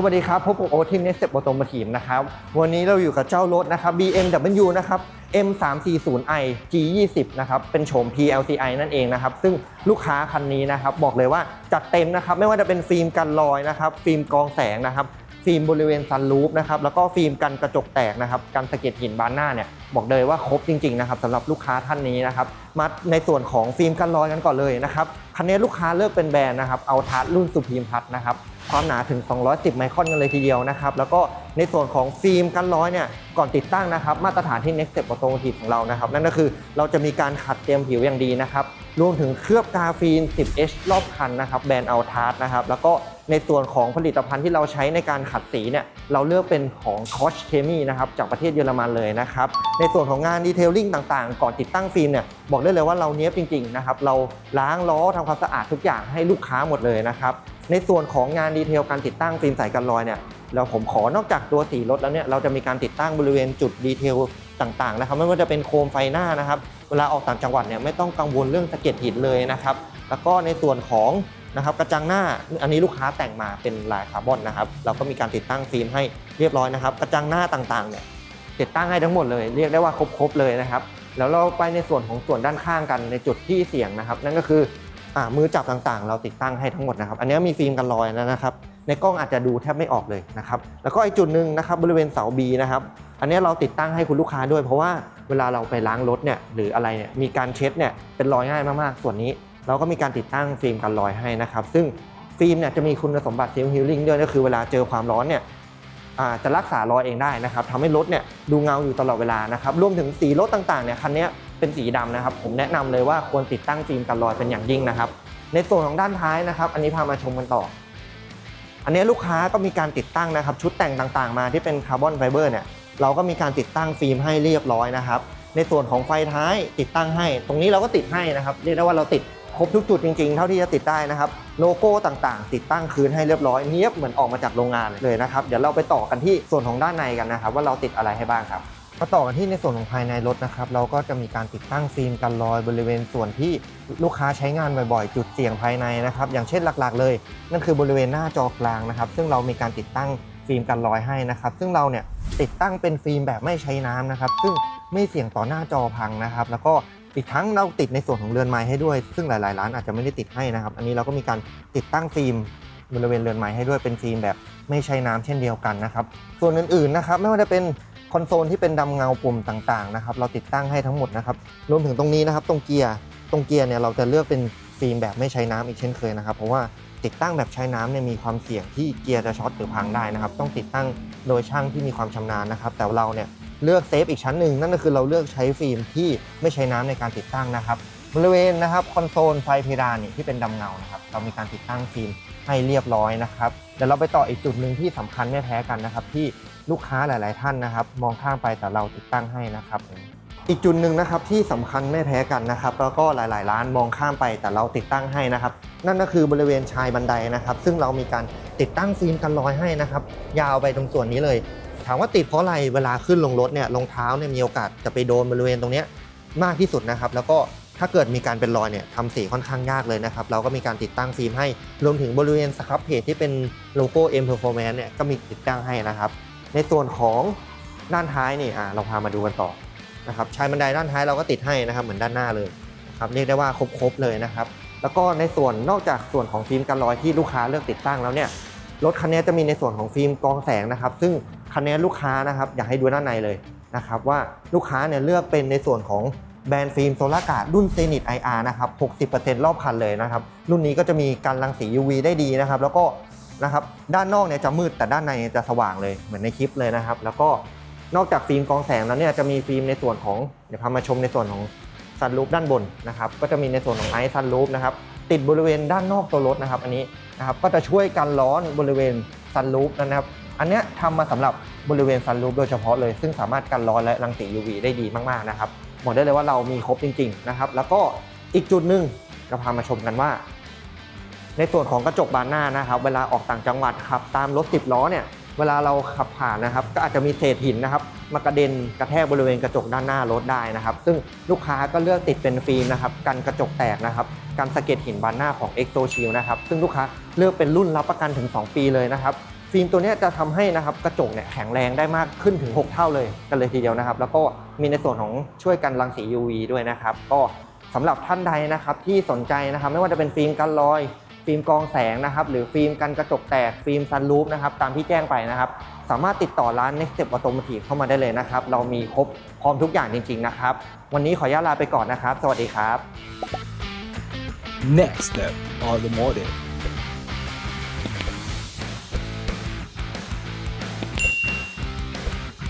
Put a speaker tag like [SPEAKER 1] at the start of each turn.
[SPEAKER 1] สวัสดีครับ พบกับโอทีมเน็กเซปโอโตมทีมนะครับ วันนี้เราอยู่กับเจ้ารถนะครับ BMW นะครับ M340i G20 นะครับ เป็นโฉม PLCI นั่นเองนะครับ ซึ่งลูกค้าคันนี้นะครับ บอกเลยว่าจัดเต็มนะครับ ไม่ว่าจะเป็นฟิล์มกันรอยนะครับ ฟิล์มกรองแสงนะครับ ฟิล์มบริเวณซันรูฟนะครับแล้วก็ฟิล์มกันกระจกแตกนะครับกันสะเก็ดหินบานหน้าเนี่ยบอกเลยว่าครบจริงๆนะครับสำหรับลูกค้าท่านนี้นะครับมาในส่วนของฟิล์มกันรอยกันก่อนเลยนะครับคันนี้ลูกค้าเลือกเป็นแบรนด์นะครับเอาทัสรุ่นสุพีมพัทนะครับความหนาถึง 210 ไมครอนกันเลยทีเดียวนะครับแล้วก็ในส่วนของฟิล์มกันร้อยเนี่ยก่อนติดตั้งนะครับมาตรฐานที่ Next Step Automotive ของเรานะครับนั่นก็คือเราจะมีการขัดเตรียมผิวอย่างดีนะครับ รวมถึงเคลือบกาฟีน 10H รอบคันนะครับแบรนด์เอาทาร์นะครับ แล้วก็ในส่วนของผลิตภัณฑ์ที่เราใช้ในการขัดสีเนี่ยเราเลือกเป็นของ c o s c h Chemi นะครับจากประเทศเยอรมันเลยนะครับในส่วนของงานดีเทลลิ่งต่างๆ ก่อนติดตั้งฟิล์มเนี่ยบอกได้เลยว่าเราเนี้ยบจริงๆนะครับเราล้างล้อทำความสะอาดทุกอย่างให้ลูกค้าหมดเลยนะครับในส่วนของงานดีเทลการติดตั้งฟิล์มใสกันรอยเนี่ยเราผมขอนอกจากตัวสีรถแล้วเนี่ยเราจะมีการติดตั้งบริเวณจุดดีเทลต่างๆนะครับไม่ว่าจะเป็นโคมไฟหน้านะครับ เวลาออกต่างจังหวัดเนี่ยไม่ต้องกังวลเรื่องสะเก็ดหินเลยนะครับ แล้วก็ในส่วนของนะครับกระจังหน้าอันนี้ลูกค้าแต่งมาเป็นลายคาร์บอนนะครับ เราก็มีการติดตั้งฟิล์มให้เรียบร้อยนะครับ กระจังหน้าต่างๆเนี่ยติดตั้งให้ทั้งหมดเลย เรียกได้ว่าครบๆเลยนะครับ แล้วเราไปในส่วนของส่วนด้านข้างกันในจุดที่เสี่ยงนะครับ นั่นก็คืออ่ามือจับต่างๆ เราติดตั้งให้ทั้งหมดนะครับ อันนี้มีฟิล์มกันรอยนะครับ ในกล้องอาจจะดูแทบไม่ออกเลยนะครับ แล้วก็อีกจุดหนึ่งนะครับบริเวณเสา B นะครับ อันนี้เราติดตั้งให้คุณลูกค้าด้วยเพราะว่า เวลาเราไปล้างรถเนี่ยหรืออะไรเนี่ยมีการเช็ดเนี่ยเป็นรอยง่ายมากๆ ส่วนนี้ เราก็มีการติดตั้งฟิล์มกันรอยให้นะครับ ซึ่งฟิล์มเนี่ยจะมีคุณสมบัติเซลล์ฮิลลิ่งด้วยก็คือเวลาเจอความร้อนเนี่ยจะรักษารอยเองได้นะครับทำให้รถเนี่ยดูเงาอยู่ตลอดเวลานะครับรวมถึงสีรถต่างๆเนี่ยคันนี้เป็นสีดำนะครับ ผมแนะนำเลยว่าควรติดตั้งฟิล์มกันรอยเป็นอย่างยิ่งนะครับ ในส่วนของด้านท้ายนะครับ อันนี้พามาชมกันต่อ อันนี้ลูกค้าก็มีการติดตั้งนะครับ ชุดแต่งต่างๆ มาที่เป็นคาร์บอนไฟเบอร์เนี่ย เราก็มีการติดตั้งฟิล์มให้เรียบร้อยนะครับ ในส่วนของไฟท้ายติดตั้งให้ ตรงนี้เราก็ติดให้นะครับเรียกได้ว่าเราติดครบทุกจุดจริงๆ เท่าที่จะติดได้นะครับโลโก้ต่างๆ ติดตั้งคืนให้เรียบร้อยเนียบเหมือนออกมาจากโรงงานเลยนะครับเดี๋ยวเราไปต่อกันที่ส่วนของด้านในกันนะครับ ว่าเราติดอะไรให้บ้างครับมาต่อกันที่ในส่วนของภายในรถนะครับเราก็จะมีการติดตั้งฟิล์มกันรอยบริเวณส่วนที่ลูกค้าใช้งานบ่อยๆ จุดเสี่ยงภายในนะครับอย่างเช่นหลักๆ เลย นั่นคือบริเวณหน้าจอกลางนะครับ ซึ่งเรามีการติดตั้งฟิล์มกันรอยให้นะครับ ซึ่งเราเนี่ย ติดตั้งเป็นฟิล์มแบบไม่ใช้น้ำนะครับ ซึ่งไม่เสี่ยงต่อหน้าจอพังนะครับ แล้วก็อีกทั้งเราติดในส่วนของเรือนไม้ให้ด้วย ซึ่งหลายๆร้านอาจจะไม่ได้ติดให้นะครับ อันนี้เราก็มีการติดตั้งฟิล์มบริเวณเรือนไม้ให้ด้วยเป็นฟิล์มแบบไม่ใช้น้ำเช่นเดียวกันนะครับ ส่วนอื่นๆนะครับไม่ว่าจะเป็นคอนโซลที่เป็นดำเงาปุ่มต่างๆนะครับเราติดตั้งให้ทั้งหมดนะครับรวมถึงตรงนี้นะครับตรงเกียร์ตรงเกียร์เนี่ยเราจะเลือกเป็น ฟิล์มแบบไม่ใช้น้ำอีกเช่นเคยนะครับ เพราะว่าติดตั้งแบบใช้น้ำเนี่ยมีความเสี่ยงที่เกียร์จะช็อตหรือพังได้นะครับ ต้องติดตั้งโดยช่างที่มีความชำนาญนะครับ แต่เราเนี่ยเลือกเซฟอีกชั้นหนึ่งนั่นก็คือเราเลือกใช้ฟิล์มที่ไม่ใช้น้ำในการติดตั้งนะครับบริเวณนะครับคอนโซลไฟเพดานนี่ที่เป็นดำเงานะครับเรามีการติดตั้งฟิล์มให้เรียบร้อยนะครับเดี๋ยวเราไปต่ออีกจุดหนึ่งที่สำคัญไม่แพ้กันนะครับ ที่ลูกค้าหลาย ๆ ท่านนะครับ มองข้ามไปแต่เราติดตั้งให้นะครับ อีกจุดหนึ่งนะครับที่สำคัญไม่แพ้กันนะครับแล้วก็หลาย ๆ ร้านมองข้ามไปแต่เราติดตั้งให้นะครับ นั่นก็คือบริเวณชายบันไดนะครับ ซึ่งเรามีการติดตั้งฟิล์มกันรอยให้นะครับ ยาวไปตรงส่วนนี้เลย ถามว่าติดเพราะอะไรเวลาขึ้นลงรถเนี่ยรองเท้าเนี่ยมีโอกาสจะไปโดนบริเวณตรงนี้มากที่สุดนะครับ แล้วก็ถ้าเกิดมีการเป็นรอยเนี่ยทำสีค่อนข้างยากเลยนะครับ เราก็มีการติดตั้งฟิล์มให้รวมถึงบริเวณสครับเพจที่เป็นโลโก้ M Performance เนี่ยก็มีติดตั้งให้นะครับ ในส่วนของด้านท้ายนี่อ่าเราพามาดูกันต่อ นะครับชายบันไดด้านท้ายเราก็ติดให้นะครับเหมือนด้านหน้าเลยนะครับเรียกได้ว่าครบๆเลยนะครับ แล้วก็ในส่วนนอกจากส่วนของฟิล์มกันรอยที่ลูกค้าเลือกติดตั้งแล้วเนี่ยรถคันนี้จะมีในส่วนของฟิล์มกรองแสงนะครับ ซึ่งคันนี้ลูกค้านะครับอยากให้ดูด้านในเลยนะครับว่าลูกค้าเนี่ยเลือกเป็นในส่วนของแบรนด์ฟิล์มโซลาร์การ์ดรุ่น Zenith IR นะครับ 60%รอบคันเลยนะครับ รุ่นนี้ก็จะมีการรังสี UV ได้ดีนะครับ แล้วก็นะครับ ด้านนอกเนี่ยจะมืดแต่ด้านในจะสว่างเลยเหมือนในคลิปเลยนะครับ แล้วก็ นอกจากฟิล์มกองแสงแล้วเนี่ยจะมีฟิล์มในส่วนของเดี๋ยวพามาชมในส่วนของซันรูฟด้านบนนะครับก็จะมีในส่วนของไอซ์ซันรูฟนะครับติดบริเวณด้านนอกตัวรถนะครับ อันนี้นะครับก็จะช่วยกันร้อนบริเวณซันรูฟนะครับ อันเนี้ยทำมาสำหรับบริเวณซันรูฟโดยเฉพาะเลย ซึ่งสามารถกันร้อนและรังสี UV ได้ดีมากๆนะครับบอกได้เลยว่าเรามีครบจริง ๆนะครับ แล้วก็อีกจุดหนึ่งเราพามาชมกันว่า ในส่วนของกระจกบานหน้านะครับ เวลาออกต่างจังหวัดขับตามรถสิบล้อเนี่ย เวลาเราขับผ่านนะครับ ก็อาจจะมีเศษหินนะครับมากระเด็นกระแทกบริเวณกระจกด้านหน้ารถได้นะครับ ซึ่งลูกค้าก็เลือกติดเป็นฟิล์มนะครับกันกระจกแตกนะครับกันสะเก็ดหินบานหน้าของ e x o Shield นะครับซึ่งลูกค้าเลือกเป็นรุ่นรับประกันถึง 2 ปีเลยนะครับฟิล์มตัวนี้จะทำให้นะครับกระจกเนี่ยแข็งแรงได้มากขึ้นถึง 6 เท่าเลยกันเลยทีเดียวนะครับ แล้วก็มีในส่วนของช่วยกันรังสี UV ด้วยนะครับ ก็สำหรับท่านใดนะครับที่สนใจนะครับ ไม่ว่าจะเป็นฟิล์มกันรอย ฟิล์มกองแสงนะครับ หรือฟิล์มกันกระจกแตก ฟิล์มซันรูฟนะครับ ตามที่แจ้งไปนะครับ สามารถติดต่อร้าน Next Step Automotive เข้ามาได้เลยนะครับ เรามีครบพร้อมทุกอย่างจริง ๆ นะครับ วันนี้ขออนุญาตลาไปก่อนนะครับ สวัสดีครับ
[SPEAKER 2] Next Step Automotive